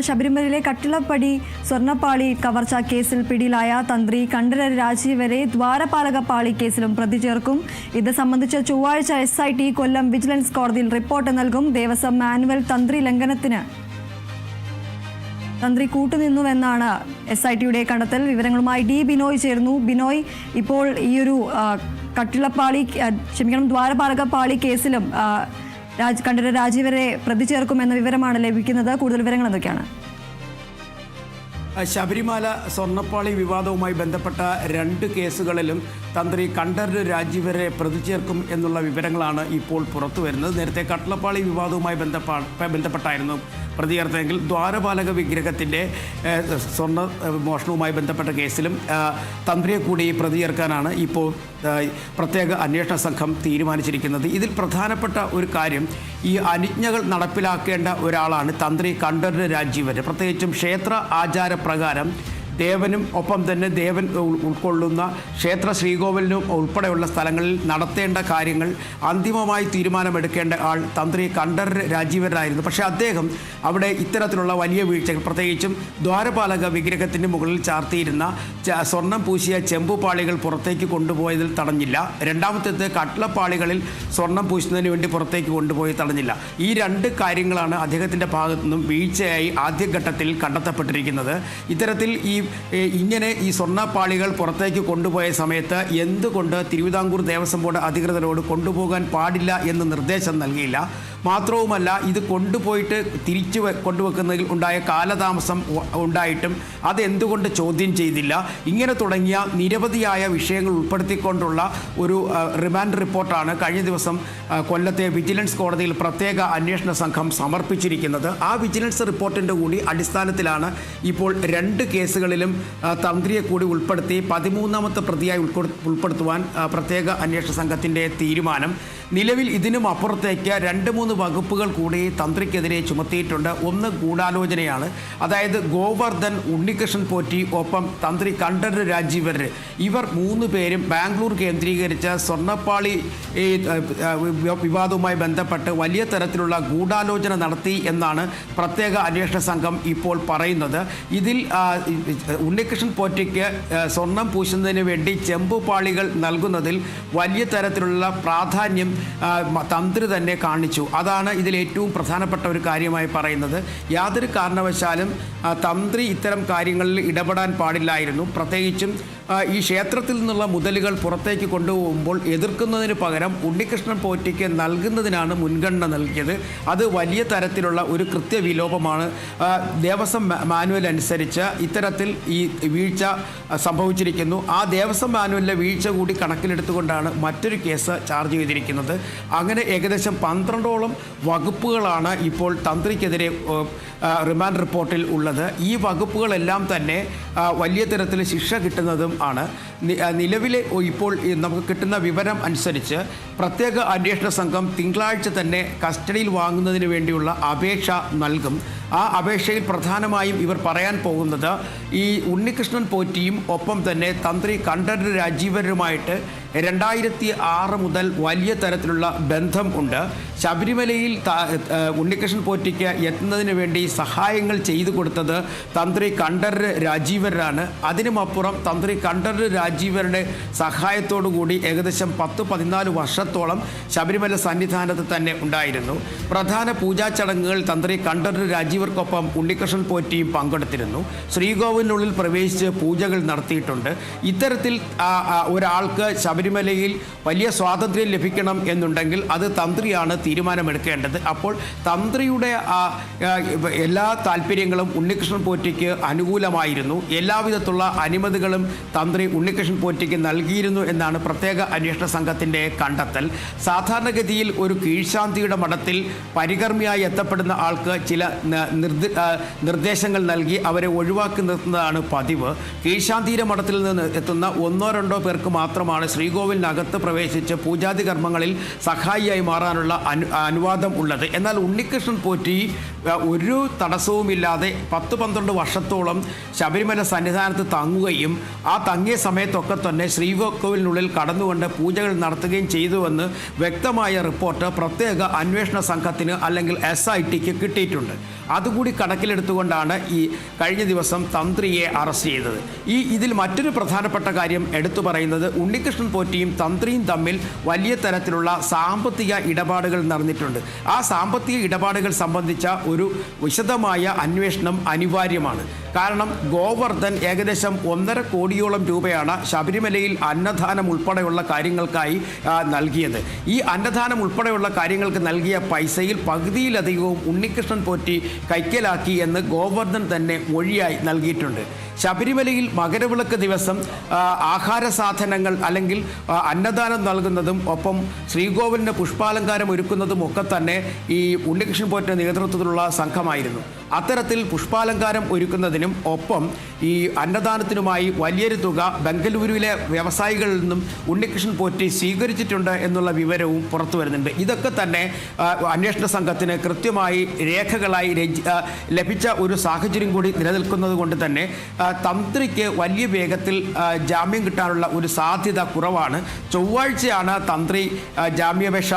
ശബരിമലയിലെ കട്ടിളപ്പടി സ്വർണപ്പാളി കവർച്ച കേസിൽ പിടിയിലായ തന്ത്രി കണ്ഠരര് രാജി വരെ ദ്വാരപാലക പാളി കേസിലും പ്രതി ചേർക്കും. ഇത് സംബന്ധിച്ച് ചൊവ്വാഴ്ച S I T Kollam vigilance കോടതിയിൽ റിപ്പോർട്ട് നൽകും. ദേവസ്വം മാനുവൽ തന്ത്രി ലംഘനത്തിന് തന്ത്രി കൂട്ടുനിന്നുവെന്നാണ് എസ് ഐ ടിയുടെ കണ്ടെത്തൽ. വിവരങ്ങളുമായി ഡി ബിനോയ് ചേർന്നു ബിനോയ് ഇപ്പോൾ ഈയൊരു കട്ടിളപ്പാളി ക്ഷമിക്കണം ദ്വാരപാലക പാളി കേസിലും രാജ് കണ്ഠര രാജീവരെ പ്രതി ചേർക്കുമെന്ന വിവരമാണ് ലഭിക്കുന്നത്. കൂടുതൽ വിവരങ്ങൾ എന്തൊക്കെയാണ്? ശബരിമല സ്വർണപ്പാളി വിവാദവുമായി ബന്ധപ്പെട്ട രണ്ട് കേസുകളിലും തന്ത്രി കണ്ഠര് രാജീവരെ പ്രതി ചേർക്കും എന്നുള്ള വിവരങ്ങളാണ് ഇപ്പോൾ പുറത്തു വരുന്നത് നേരത്തെ കട്ടളപ്പാളി വിവാദവുമായി ബന്ധപ്പാ ബന്ധപ്പെട്ടായിരുന്നു. പ്രതി ചേർത്തതെങ്കിൽ ദ്വാരപാലക വിഗ്രഹത്തിന്റെ സ്വർണ മോഷണവുമായി ബന്ധപ്പെട്ട കേസിലും തന്ത്രിയെ കൂടി പ്രതി ചേർക്കാനാണ് ഇപ്പോൾ പ്രത്യേക അന്വേഷണ സംഘം തീരുമാനിച്ചിരിക്കുന്നത്. ഇതിൽ പ്രധാനപ്പെട്ട ഒരു കാര്യം ഈ അനുജ്ഞകൾ നടപ്പിലാക്കേണ്ട ഒരാളാണ് തന്ത്രി കണ്ഠര് രാജീവര് പ്രത്യേകിച്ചും ക്ഷേത്ര ആചാരപ്രകാരം ദേവനും ഒപ്പം തന്നെ ദേവൻ ഉൾക്കൊള്ളുന്ന ക്ഷേത്ര ശ്രീകോവിലിനും ഉൾപ്പെടെയുള്ള സ്ഥലങ്ങളിൽ നടത്തേണ്ട കാര്യങ്ങൾ അന്തിമമായി തീരുമാനമെടുക്കേണ്ട ആൾ തന്ത്രി കണ്ഠർ രാജീവരായിരുന്നു. പക്ഷേ അദ്ദേഹം അവിടെ ഇത്തരത്തിലുള്ള വലിയ വീഴ്ചകൾ പ്രത്യേകിച്ചും ദ്വാരപാലക വിഗ്രഹത്തിന് മുകളിൽ ചാർത്തിയിരുന്ന സ്വർണം പൂശിയ ചെമ്പുപാളികൾ പുറത്തേക്ക് കൊണ്ടുപോയതിൽ തടഞ്ഞില്ല. രണ്ടാമത്തേത് കട്ട്ളപ്പാളികളിൽ സ്വർണം പൂശുന്നതിന് വേണ്ടി പുറത്തേക്ക് കൊണ്ടുപോയി തടഞ്ഞില്ല. ഈ രണ്ട് കാര്യങ്ങളാണ് അദ്ദേഹത്തിന്റെ ഭാഗത്തു നിന്നും വീഴ്ചയായി ആദ്യഘട്ടത്തിൽ കണ്ടെത്തപ്പെട്ടിരിക്കുന്നത്. ഇത്തരത്തിൽ ഈ ഇങ്ങനെ ഈ സ്വർണപ്പാളികൾ പുറത്തേക്ക് കൊണ്ടുപോയ സമയത്ത് എന്തുകൊണ്ട് തിരുവിതാംകൂർ ദേവസ്വം ബോർഡ് അധികൃതരോട് കൊണ്ടുപോകാൻ പാടില്ല എന്ന് നിർദ്ദേശം നൽകിയില്ല? മാത്രവുമല്ല ഇത് കൊണ്ടുപോയിട്ട് തിരിച്ചു കൊണ്ടുവെക്കുന്നതിൽ ഉണ്ടായ കാലതാമസം ഉണ്ടായിട്ടും അതെന്തുകൊണ്ട് ചോദ്യം ചെയ്തില്ല? ഇങ്ങനെ തുടങ്ങിയ നിരവധിയായ വിഷയങ്ങൾ ഉൾപ്പെടുത്തിക്കൊണ്ടുള്ള ഒരു റിമാൻഡ് റിപ്പോർട്ടാണ് കഴിഞ്ഞ ദിവസം കൊല്ലത്തെ വിജിലൻസ് കോടതിയിൽ പ്രത്യേക അന്വേഷണ സംഘം സമർപ്പിച്ചിരിക്കുന്നത്. ആ വിജിലൻസ് റിപ്പോർട്ടിന്റെ കൂടി അടിസ്ഥാനത്തിലാണ് ഇപ്പോൾ രണ്ട് കേസുകളിലും തന്ത്രിയെ കൂടി ഉൾപ്പെടുത്തി പതിമൂന്നാമത്തെ പ്രതിയായി ഉൾപ്പെടുത്തുവാൻ പ്രത്യേക അന്വേഷണ സംഘത്തിന്റെ തീരുമാനം. നിലവിൽ ഇതിനും അപ്പുറത്തേക്ക് രണ്ട് മൂന്ന് വകുപ്പുകൾ കൂടി തന്ത്രിക്കെതിരെ ചുമത്തിയിട്ടുണ്ട്. ഒന്ന് ഗൂഢാലോചനയാണ്. അതായത് ഗോവർദ്ധൻ ഉണ്ണികൃഷ്ണൻ പോറ്റി ഒപ്പം തന്ത്രി കണ്ഠർ രാജീവർ. ഇവർ മൂന്ന് പേരും ബാംഗ്ലൂർ കേന്ദ്രീകരിച്ച സ്വർണപ്പാളി വിവാദവുമായി ബന്ധപ്പെട്ട് വലിയ തരത്തിലുള്ള ഗൂഢാലോചന നടത്തി എന്നാണ് പ്രത്യേക അന്വേഷണ സംഘം ഇപ്പോൾ പറയുന്നത്. ഇതിൽ ഉണ്ണികൃഷ്ണൻ പോറ്റയ്ക്ക് സ്വർണം പൂശുന്നതിന് വേണ്ടി ചെമ്പുപാളികൾ നൽകുന്നതിൽ വലിയ തരത്തിലുള്ള പ്രാധാന്യം തന്ത്രി തന്നെ കാണിച്ചു. അതാണ് ഇതിൽ ഏറ്റവും പ്രധാനപ്പെട്ട ഒരു കാര്യമായി പറയുന്നത്. യാതൊരു കാരണവശാലും തന്ത്രി ഇത്തരം കാര്യങ്ങളിൽ ഇടപെടാൻ പാടില്ലായിരുന്നു. പ്രത്യേകിച്ചും ഈ ക്ഷേത്രത്തിൽ നിന്നുള്ള മുതലുകൾ പുറത്തേക്ക് കൊണ്ടുപോകുമ്പോൾ എതിർക്കുന്നതിന് പകരം ഉണ്ണികൃഷ്ണൻ പോറ്റിക്ക് നൽകുന്നതിനാണ് മുൻഗണന നൽകിയത്. അത് വലിയ തരത്തിലുള്ള ഒരു കൃത്യവിലോപമാണ്. ദേവസ്വം മാനുവൽ അനുസരിച്ച് ഇത്തരത്തിൽ ഈ വീഴ്ച സംഭവിച്ചിരിക്കുന്നു. ആ ദേവസ്വം മാനുവലിലെ വീഴ്ച കൂടി കണക്കിലെടുത്തുകൊണ്ടാണ് മറ്റൊരു കേസ് ചാർജ് ചെയ്തിരിക്കുന്നത്. അങ്ങനെ ഏകദേശം പന്ത്രണ്ടോളം വകുപ്പുകളാണ് ഇപ്പോൾ തന്ത്രിക്കെതിരെ റിമാൻഡ് റിപ്പോർട്ടിൽ ഉള്ളത്. ഈ വകുപ്പുകളെല്ലാം തന്നെ വലിയ തരത്തിൽ ശിക്ഷ കിട്ടുന്നതും ആണ്. നിലവിലെ ഇപ്പോൾ നമുക്ക് കിട്ടുന്ന വിവരം അനുസരിച്ച് പ്രത്യേക അന്വേഷണ സംഘം തിങ്കളാഴ്ച തന്നെ കസ്റ്റഡിയിൽ വാങ്ങുന്നതിന് വേണ്ടിയുള്ള അപേക്ഷ നൽകും. ആ അപേക്ഷയിൽ പ്രധാനമായും ഇവർ പറയാൻ പോകുന്നത് ഈ ഉണ്ണികൃഷ്ണൻ പോറ്റിയും ഒപ്പം തന്നെ തന്ത്രി കണ്ഠരൻ രാജീവരുമായിട്ട് രണ്ടായിരത്തി ആറ് മുതൽ വലിയ തരത്തിലുള്ള ബന്ധം ഉണ്ട്. ശബരിമലയിൽ ഉണ്ണികൃഷ്ണൻ പോറ്റിക്ക് എത്തുന്നതിന് വേണ്ടി സഹായങ്ങൾ ചെയ്തു കൊടുത്തത് തന്ത്രി കണ്ടർ രാജീവരാണ്. അതിനുമപ്പുറം തന്ത്രി കണ്ടർ രാജീവരുടെ സഹായത്തോടുകൂടി ഏകദേശം പത്ത് പതിനാല് വർഷത്തോളം ശബരിമല സന്നിധാനത്ത് തന്നെ ഉണ്ടായിരുന്നു. പ്രധാന പൂജാ ചടങ്ങുകൾ തന്ത്രി കണ്ടർ രാജീവർക്കൊപ്പം ഉണ്ണികൃഷ്ണൻ പോറ്റിയും പങ്കെടുത്തിരുന്നു. ശ്രീകോവിലിനുള്ളിൽ പ്രവേശിച്ച് പൂജകൾ നടത്തിയിട്ടുണ്ട്. ഇത്തരത്തിൽ ഒരാൾക്ക് ഒരാൾക്ക് ശബരിമലയിൽ വലിയ സ്വാതന്ത്ര്യം ലഭിക്കണം എന്നുണ്ടെങ്കിൽ അത് തന്ത്രിയാണ് തീരുമാനമെടുക്കേണ്ടത്. അപ്പോൾ തന്ത്രിയുടെ എല്ലാ താല്പര്യങ്ങളും ഉണ്ണികൃഷ്ണൻ പോറ്റിക്ക് അനുകൂലമായിരുന്നു. എല്ലാവിധത്തുള്ള അനുമതികളും തന്ത്രി ഉണ്ണികൃഷ്ണൻ പോറ്റിക്ക് നൽകിയിരുന്നു എന്നാണ് പ്രത്യേക അന്വേഷണ സംഘത്തിന്റെ കണ്ടെത്തൽ. സാധാരണഗതിയിൽ ഒരു കീഴ്ശാന്തിയുടെ മഠത്തിൽ പരികർമ്മിയായി എത്തപ്പെടുന്ന ആൾക്ക് ചില നിർദ്ദേശങ്ങൾ നൽകി അവരെ ഒഴിവാക്കി നിർത്തുന്നതാണ് പതിവ്. കീഴ്ശാന്തിയുടെ മഠത്തിൽ നിന്ന് എത്തുന്ന ഒന്നോ രണ്ടോ പേർക്ക് മാത്രമാണ് ശ്രീകോവിലിനകത്ത് പ്രവേശിച്ച് പൂജാതി കർമ്മങ്ങളിൽ സഹായിയായി മാറാനുള്ള അനു അനുവാദം ഉള്ളത്. എന്നാൽ ഉണ്ണികൃഷ്ണൻ പോറ്റി ഒരു തടസ്സവുമില്ലാതെ പത്ത് പന്ത്രണ്ട് വർഷത്തോളം ശബരിമല സന്നിധാനത്ത് തങ്ങുകയും ആ തങ്ങിയ സമയത്തൊക്കെ തന്നെ ശ്രീകോവിലിനുള്ളിൽ കടന്നുകൊണ്ട് പൂജകൾ നടത്തുകയും ചെയ്തുവെന്ന് വ്യക്തമായ റിപ്പോർട്ട് പ്രത്യേക അന്വേഷണ സംഘത്തിന് അല്ലെങ്കിൽ എസ് ഐ ടിക്ക് കിട്ടിയിട്ടുണ്ട്. അതുകൂടി കണക്കിലെടുത്തുകൊണ്ടാണ് ഈ കഴിഞ്ഞ ദിവസം തന്ത്രിയെ അറസ്റ്റ് ചെയ്തത്. ഈ ഇതിൽ മറ്റൊരു പ്രധാനപ്പെട്ട കാര്യം എടുത്തു പറയുന്നത് ഉണ്ണികൃഷ്ണൻ പോറ്റിയും തന്ത്രിയും തമ്മിൽ വലിയ തരത്തിലുള്ള സാമ്പത്തിക ഇടപാടുകൾ നടന്നിട്ടുണ്ട്. ആ സാമ്പത്തിക ഇടപാടുകൾ സംബന്ധിച്ച ഒരു വിശദമായ അന്വേഷണം അനിവാര്യമാണ്. കാരണം ഗോവർദ്ധൻ ഏകദേശം ഒന്നര കോടിയോളം രൂപയാണ് ശബരിമലയിൽ അന്നദാനം ഉൾപ്പെടെയുള്ള കാര്യങ്ങൾക്കായി നൽകിയത്. ഈ അന്നദാനം ഉൾപ്പെടെയുള്ള കാര്യങ്ങൾക്ക് നൽകിയ പൈസയിൽ പകുതിയിലധികവും ഉണ്ണികൃഷ്ണൻ പോറ്റി കൈക്കലാക്കി എന്ന് ഗോവർദ്ധൻ തന്നെ മൊഴിയായി നൽകിയിട്ടുണ്ട്. ശബരിമലയിൽ മകരവിളക്ക് ദിവസം ആഹാര സാധനങ്ങൾ അല്ലെങ്കിൽ അന്നദാനം നൽകുന്നതും ഒപ്പം ശ്രീകോവിലിന് പുഷ്പാലങ്കാരം ഒരുക്കുന്നതും ഒക്കെ തന്നെ ഈ ഉണ്ണികൃഷ്ണൻ പോറ്റിന്റെ നേതൃത്വത്തിലുള്ള സംഘമായിരുന്നു അത്തരത്തിൽ പുഷ്പാലങ്കാരം ഒരുക്കുന്നതിനും ഒപ്പം ഈ അന്നദാനത്തിനുമായി വലിയൊരു തുക ബംഗളൂരുവിലെ വ്യവസായികളിൽ നിന്നും ഉണ്ണികൃഷ്ണൻ പോറ്റി സ്വീകരിച്ചിട്ടുണ്ട് എന്നുള്ള വിവരവും പുറത്തു വരുന്നുണ്ട്. ഇതൊക്കെ തന്നെ അന്വേഷണ സംഘത്തിന് കൃത്യമായി രേഖകളായി ലഭിച്ച ഒരു സാഹചര്യം കൂടി നിലനിൽക്കുന്നത് കൊണ്ട് തന്നെ തന്ത്രിക്ക് വലിയ വേഗത്തിൽ ജാമ്യം കിട്ടാനുള്ള ഒരു സാധ്യത കുറവാണ്. ചൊവ്വാഴ്ചയാണ് തന്ത്രി ജാമ്യാപേക്ഷ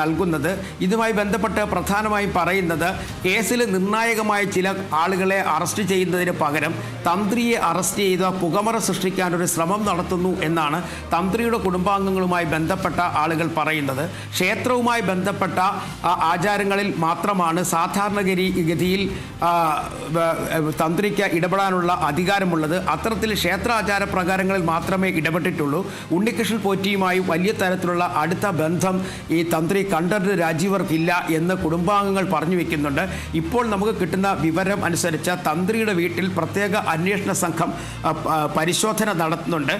നൽകുന്നത്. ഇതുമായി ബന്ധപ്പെട്ട് പ്രധാനമായും പറയുന്നത് കേസിൽ നിർണായകമായ ചില ആളുകളെ അറസ്റ്റ് ചെയ്യുന്നതിന് പകരം തന്ത്രിയെ അറസ്റ്റ് ചെയ്ത് പുകമറ സൃഷ്ടിക്കാൻ ഒരു ശ്രമം നടത്തുന്നു എന്നാണ് തന്ത്രിയുടെ കുടുംബാംഗങ്ങളുമായി ബന്ധപ്പെട്ട ആളുകൾ പറയുന്നത്. ക്ഷേത്രവുമായി ബന്ധപ്പെട്ട ആചാരങ്ങളിൽ മാത്രമാണ് സാധാരണഗതി ഗതിയിൽ തന്ത്രിക്ക് ഇടപെടാനുള്ള അധികാരമുള്ളത്. അത്തരത്തിൽ ക്ഷേത്രാചാര പ്രകാരങ്ങളിൽ മാത്രമേ ഇടപെട്ടിട്ടുള്ളൂ. ഉണ്ണികൃഷ്ണൻ പോറ്റിയുമായി വലിയ തരത്തിലുള്ള അടുത്ത ബന്ധം ഈ തന്ത്രി കണ്ടത് രാജീവർക്കില്ല എന്ന് കുടുംബാംഗങ്ങൾ പറഞ്ഞു വെക്കുന്നുണ്ട്. ഇപ്പോൾ നമുക്ക് കിട്ടുന്ന വിവരം അനുസരിച്ച് തന്ത്രിയുടെ വീട്ടിൽ പ്രത്യേക അന്വേഷണ സംഘം പരിശോധന നടത്തുന്നുണ്ട്.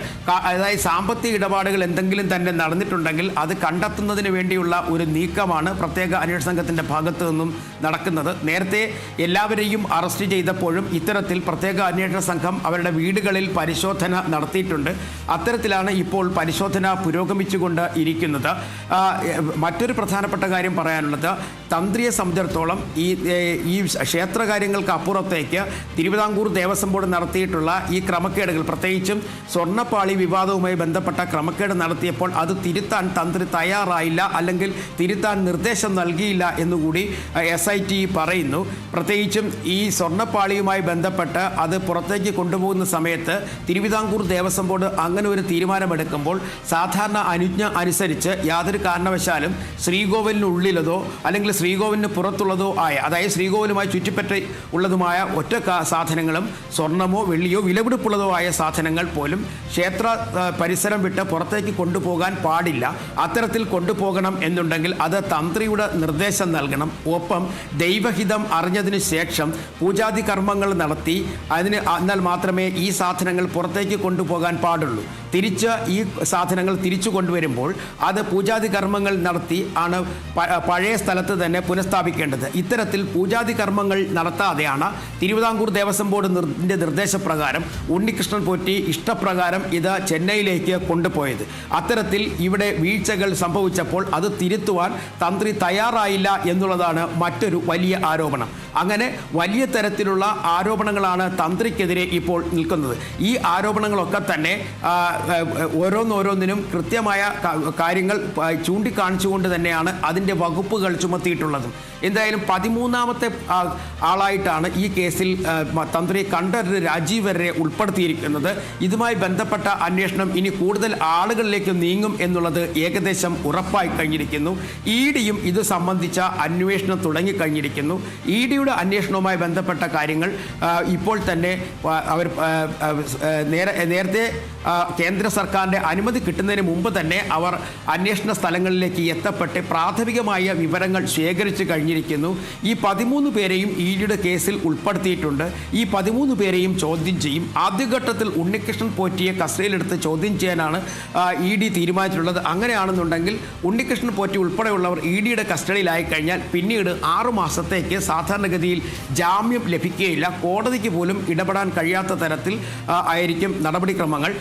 അതായത് സാമ്പത്തിക ഇടപാടുകൾ എന്തെങ്കിലും തന്നെ നടന്നിട്ടുണ്ടെങ്കിൽ അത് കണ്ടെത്തുന്നതിന് വേണ്ടിയുള്ള ഒരു നീക്കമാണ് പ്രത്യേക അന്വേഷണ സംഘത്തിന്റെ ഭാഗത്തു നിന്നും നടക്കുന്നത്. നേരത്തെ എല്ലാവരെയും അറസ്റ്റ് ചെയ്തപ്പോഴും ഇത്തരത്തിൽ പ്രത്യേക അന്വേഷണ സംഘം അവരുടെ വീടുകളിൽ പരിശോധന നടത്തിയിട്ടുണ്ട്. അത്തരത്തിലാണ് ഇപ്പോൾ പരിശോധന പുരോഗമിച്ചുകൊണ്ട് ഇരിക്കുന്നത്. മറ്റൊരു പ്രധാനപ്പെട്ട കാര്യം പറയാനുള്ളത് തന്ത്രിയെ സംബന്ധിച്ചിടത്തോളം ഈ ഈ ക്ഷേത്ര കാര്യങ്ങൾക്ക് അപ്പുറത്തേക്ക് തിരുവിതാംകൂർ ദേവസ്വം ബോർഡ് നടത്തിയിട്ടുള്ള ഈ ക്രമക്കേടുകൾ. പ്രത്യേകിച്ചും സ്വർണപ്പാളി വിവാദവുമായി ബന്ധപ്പെട്ട ക്രമക്കേട് നടത്തിയപ്പോൾ അത് തിരുത്താൻ തന്ത്രി തയ്യാറായില്ല അല്ലെങ്കിൽ തിരുത്താൻ നിർദ്ദേശം നൽകിയില്ല എന്നുകൂടി എസ് ഐ ടി പറയുന്നു. പ്രത്യേകിച്ചും ഈ സ്വർണപ്പാളിയുമായി ബന്ധപ്പെട്ട് അത് പുറത്തേക്ക് കൊണ്ടുപോകുന്ന സമയത്ത് തിരുവിതാംകൂർ ദേവസ്വം ബോർഡ് അങ്ങനെ ഒരു തീരുമാനമെടുക്കുമ്പോൾ സാധാരണ അനുജ്ഞ അനുസരിച്ച് യാതൊരു കാരണവശാലും ശ്രീകോവിലിനുള്ളിലതോ അല്ലെങ്കിൽ ശ്രീകോവിലിന് പുറത്തുള്ളതോ ആയ അതായത് ശ്രീകോവിലുമായി ചുറ്റിപ്പറ്റി ഉള്ളതുമായ ഒറ്റ സാധനങ്ങളും സ്വർണമോ വെള്ളിയോ വിലപിടിപ്പുള്ളതോ ആയ സാധനങ്ങൾ പോലും ക്ഷേത്ര പരിസരം വിട്ട് പുറത്തേക്ക് കൊണ്ടുപോകാൻ പാടില്ല. അത്തരത്തിൽ കൊണ്ടുപോകണം എന്നുണ്ടെങ്കിൽ അത് തന്ത്രിയുടെ നിർദ്ദേശം നൽകണം. ഒപ്പം ദൈവഹിതം അറിഞ്ഞതിന് ശേഷം പൂജാതി കർമ്മങ്ങൾ നടത്തി അതിന് എന്നാൽ മാത്രമേ ഈ സാധനങ്ങൾ പുറത്തേക്ക് കൊണ്ടുപോകാൻ പാടുള്ളൂ. തിരിച്ച് ഈ സാധനങ്ങൾ തിരിച്ചു കൊണ്ടുവരുമ്പോൾ അത് പൂജാതി കർമ്മങ്ങൾ നടത്തി ആണ് പഴയ സ്ഥലത്ത് തന്നെ പുനഃസ്ഥാപിക്കേണ്ടത്. ഇത്തരത്തിൽ പൂജാതി കർമ്മങ്ങൾ നടത്താതെയാണ് തിരുവിതാംകൂർ ദേവസ്വം ബോർഡ് നിർ- നിർദ്ദേശപ്രകാരം ഉണ്ണികൃഷ്ണൻ പോറ്റി ഇഷ്ടപ്രകാരം ഇത് ചെന്നൈയിലേക്ക് കൊണ്ടുപോയത്. അത്തരത്തിൽ ഇവിടെ വീഴ്ചകൾ സംഭവിച്ചപ്പോൾ അത് തിരുത്തുവാൻ തന്ത്രി തയ്യാറായില്ല എന്നുള്ളതാണ് മറ്റൊരു വലിയ ആരോപണം. അങ്ങനെ വലിയ തരത്തിലുള്ള ആരോപണങ്ങളാണ് തന്ത്രിക്കെതിരെ ഇപ്പോൾ നിൽക്കുന്നത്. ഈ ആരോപണങ്ങളൊക്കെ തന്നെ ഓരോന്നോരോന്നിനും കൃത്യമായ കാര്യങ്ങൾ ചൂണ്ടിക്കാണിച്ചുകൊണ്ട് തന്നെയാണ് അതിന്റെ വകുപ്പുകൾ ചുമത്തിയിട്ടുള്ളതും. എന്തായാലും പതിമൂന്നാമത്തെ ആളായിട്ടാണ് ഈ കേസിൽ തന്ത്രി കണ്ഠരര് രാജീവ് വരെ ഉൾപ്പെടുത്തിയിരിക്കുന്നത്. ഇതുമായി ബന്ധപ്പെട്ട അന്വേഷണം ഇനി കൂടുതൽ ആളുകളിലേക്ക് നീങ്ങും എന്നുള്ളത് ഏകദേശം ഉറപ്പായി കഴിഞ്ഞിരിക്കുന്നു. ഇ ഡിയും ഇത് സംബന്ധിച്ച അന്വേഷണം തുടങ്ങിക്കഴിഞ്ഞിരിക്കുന്നു ഇ ഡിയുടെ അന്വേഷണവുമായി ബന്ധപ്പെട്ട കാര്യങ്ങൾ ഇപ്പോൾ തന്നെ അവർ നേരത്തെ കേന്ദ്ര സർക്കാരിന്റെ അനുമതി കിട്ടുന്നതിന് മുമ്പ് തന്നെ അവർ അന്വേഷണ സ്ഥലങ്ങളിലേക്ക് എത്തപ്പെട്ട് പ്രാഥമികമായ വിവരങ്ങൾ ശേഖരിച്ചു കഴിഞ്ഞിരിക്കുന്നു. ഈ പതിമൂന്ന് പേരെയും ഇ ഡിയുടെ കേസിൽ ഉൾപ്പെടുത്തിയിട്ടുണ്ട്. ഈ പതിമൂന്ന് പേരെയും ചോദ്യം ചെയ്യും. ആദ്യഘട്ടത്തിൽ ഉണ്ണികൃഷ്ണൻ പോറ്റിയെ കസ്റ്റഡിയിലെടുത്ത് ചോദ്യം ചെയ്യാനാണ് ഇ ഡി തീരുമാനിച്ചിട്ടുള്ളത്. അങ്ങനെയാണെന്നുണ്ടെങ്കിൽ ഉണ്ണികൃഷ്ണൻ പോറ്റി ഉൾപ്പെടെയുള്ളവർ ഇ ഡിയുടെ കസ്റ്റഡിയിലായി കഴിഞ്ഞാൽ പിന്നീട് ആറു മാസത്തേക്ക് സാധാരണഗതിയിൽ ജാമ്യം ലഭിക്കുകയില്ല. കോടതിക്ക് പോലും ഇടപെടാൻ കഴിയാത്ത തരത്തിൽ ആയിരിക്കും നടപടിക്രമങ്ങൾ.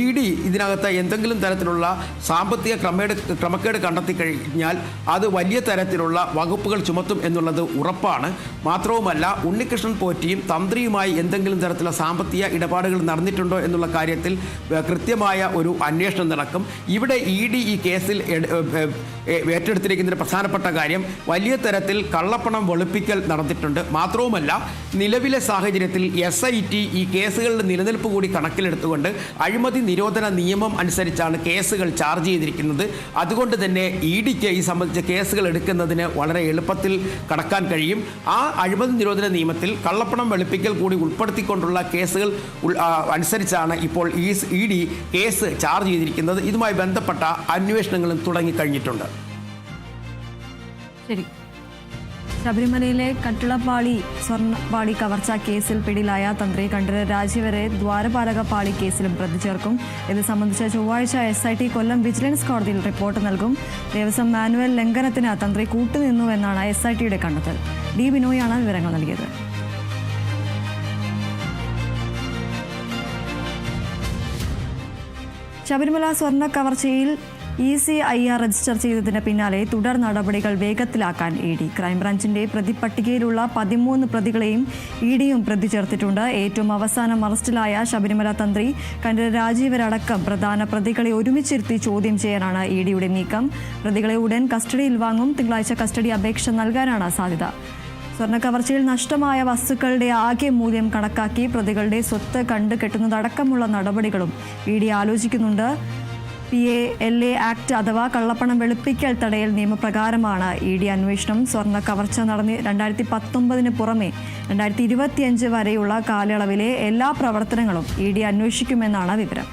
ഇ ഡി ഇതിനകത്ത് എന്തെങ്കിലും തരത്തിലുള്ള സാമ്പത്തിക ക്രമേട് ക്രമക്കേട് കണ്ടെത്തി കഴിഞ്ഞാൽ അത് വലിയ തരത്തിലുള്ള വകുപ്പുകൾ ചുമത്തും എന്നുള്ളത് ഉറപ്പാണ്. മാത്രവുമല്ല ഉണ്ണികൃഷ്ണൻ പോറ്റിയും തന്ത്രിയുമായി എന്തെങ്കിലും തരത്തിലുള്ള സാമ്പത്തിക ഇടപാടുകൾ നടന്നിട്ടുണ്ടോ എന്നുള്ള കാര്യത്തിൽ കൃത്യമായ ഒരു അന്വേഷണം നടക്കും. ഇവിടെ ഇ ഡി ഈ കേസിൽ എട്- ഏഹ്, ഏഹ്, ഏറ്റെടുത്തിരിക്കുന്ന പ്രധാനപ്പെട്ട കാര്യം വലിയ തരത്തിൽ കള്ളപ്പണം വെളുപ്പിക്കൽ നടന്നിട്ടുണ്ട്. മാത്രവുമല്ല നിലവിലെ സാഹചര്യത്തിൽ എസ് ഐ ടി ഈ കേസുകളുടെ നിലനിൽപ്പ് കൂടി കണക്കിലെടുത്തുകൊണ്ട് അഴിമതി നിരോധന നിയമം അനുസരിച്ചാണ് കേസുകൾ ചാർജ് ചെയ്തിരിക്കുന്നത്. അതുകൊണ്ട് തന്നെ ഇ ഡിക്ക് ഈ സംബന്ധിച്ച കേസുകൾ എടുക്കുന്നതിന് വളരെ എളുപ്പത്തിൽ കടക്കാൻ കഴിയും. ആ അഴിമതി നിരോധന നിയമത്തിൽ കള്ളപ്പണം വെളുപ്പിക്കൽ കൂടി ഉൾപ്പെടുത്തിക്കൊണ്ടുള്ള കേസുകൾ അനുസരിച്ചാണ് ഇപ്പോൾ ഈ ഇ ഡി കേസ് ചാർജ് ചെയ്തിരിക്കുന്നത്. ഇതുമായി ബന്ധപ്പെട്ട അന്വേഷണങ്ങളും തുടങ്ങിക്കഴിഞ്ഞിട്ടുണ്ട്. ശരി. ശബരിമലയിലെ കട്ടിളപ്പാളി സ്വർണപ്പാളി കവർച്ച കേസിൽ പിടിയിലായ തന്ത്രി കണ്ഠര രാജീവരെ ദ്വാരപാലക പാളി കേസിലും പ്രതി ചേർക്കും. ഇത് സംബന്ധിച്ച് ചൊവ്വാഴ്ച S I T Kollam vigilance കോടതിയിൽ റിപ്പോർട്ട് നൽകും. ദേവസ്വം മാനുവൽ ലംഘനത്തിന് തന്ത്രി കൂട്ടുനിന്നുവെന്നാണ് എസ് ഐ ടിയുടെ കണ്ടെത്തൽ. ഡി ബിനോയാണ് വിവരങ്ങൾ നൽകിയത്. ശബരിമല സ്വർണ കവർച്ചയിൽ E C I R register ചെയ്തതിന് പിന്നാലെ തുടർ നടപടികൾ വേഗത്തിലാക്കാൻ ഇ ഡി. ക്രൈംബ്രാഞ്ചിന്റെ പ്രതിപട്ടികയിലുള്ള പതിമൂന്ന് പ്രതികളെയും ഇ ഡിയും പ്രതി ചേർത്തിട്ടുണ്ട് ഏറ്റവും അവസാനം അറസ്റ്റിലായ ശബരിമല തന്ത്രി കണ്ഠര രാജീവരടക്കം പ്രധാന പ്രതികളെ ഒരുമിച്ചിരുത്തി ചോദ്യം ചെയ്യാനാണ് ഇ ഡിയുടെ നീക്കം. പ്രതികളെ ഉടൻ കസ്റ്റഡിയിൽ വാങ്ങും. തിങ്കളാഴ്ച കസ്റ്റഡി അപേക്ഷ നൽകാനാണ് സാധ്യത. സ്വർണ കവർച്ചയിൽ നഷ്ടമായ വസ്തുക്കളുടെ ആകെ മൂല്യം കണക്കാക്കി പ്രതികളുടെ സ്വത്ത് കണ്ടു കെട്ടുന്നതടക്കമുള്ള നടപടികളും ഇ ഡി ആലോചിക്കുന്നുണ്ട്. P A L A act അഥവാ കള്ളപ്പണം വെളുപ്പിക്കൽ തടയൽ നിയമപ്രകാരമാണ് ഇ ഡി അന്വേഷണം സ്വർണ കവർച്ച നടന്ന് രണ്ടായിരത്തി പത്തൊമ്പതിന് പുറമെ രണ്ടായിരത്തി ഇരുപത്തിയഞ്ച് വരെയുള്ള കാലയളവിലെ എല്ലാ പ്രവർത്തനങ്ങളും ഇ ഡി അന്വേഷിക്കുമെന്നാണ് വിവരം.